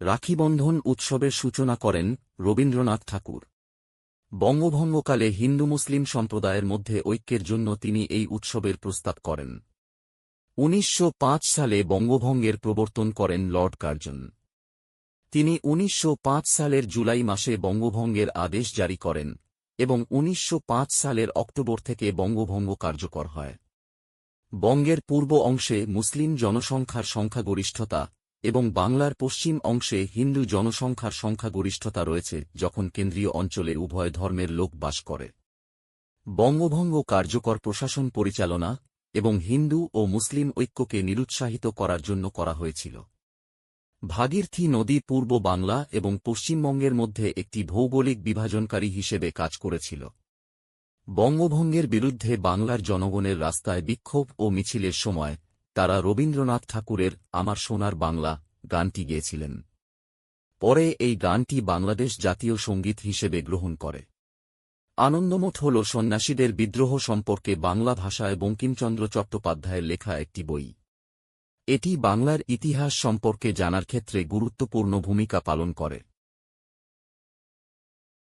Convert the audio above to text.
রাখিবন্ধন উৎসবের সূচনা করেন রবীন্দ্রনাথ ঠাকুর। বঙ্গভঙ্গকালে হিন্দু মুসলিম সম্প্রদায়ের মধ্যে ঐক্যের জন্য তিনি এই উৎসবের প্রস্তাব করেন। উনিশশো পাঁচ সালে বঙ্গভঙ্গের প্রবর্তন করেন লর্ড কার্জন। তিনি উনিশশো পাঁচ সালের জুলাই মাসে বঙ্গভঙ্গের আদেশ জারি করেন এবং উনিশশো পাঁচ সালের অক্টোবর থেকে বঙ্গভঙ্গ কার্যকর হয়। বঙ্গের পূর্ব অংশে মুসলিম জনসংখ্যার সংখ্যাগরিষ্ঠতা এবং বাংলার পশ্চিম অংশে হিন্দু জনসংখ্যার সংখ্যাগরিষ্ঠতা রয়েছে যখন কেন্দ্রীয় অঞ্চলে উভয় ধর্মের লোক বাস করে। বঙ্গভঙ্গ কার্যকর প্রশাসন পরিচালনা এবং হিন্দু ও মুসলিম ঐক্যকে নিরুৎসাহিত করার জন্য করা হয়েছিল। ভাগীরথী নদী পূর্ব বাংলা এবং পশ্চিমবঙ্গের মধ্যে একটি ভৌগোলিক বিভাজনকারী হিসেবে কাজ করেছিল। বঙ্গভঙ্গের বিরুদ্ধে বাংলার জনগণের রাস্তায় বিক্ষোভ ও মিছিলের সময় তারা রবীন্দ্রনাথ ঠাকুরের আমার সোনার বাংলা গানটি গেয়েছিলেন। পরে এই গানটি বাংলাদেশ জাতীয় সংগীত হিসেবে গ্রহণ করে। আনন্দমঠ হল সন্ন্যাসীদের বিদ্রোহ সম্পর্কে বাংলা ভাষায় বঙ্কিমচন্দ্র চট্টোপাধ্যায়ের লেখা একটি বই। এটি বাংলার ইতিহাস সম্পর্কে জানার ক্ষেত্রে গুরুত্বপূর্ণ ভূমিকা পালন করে।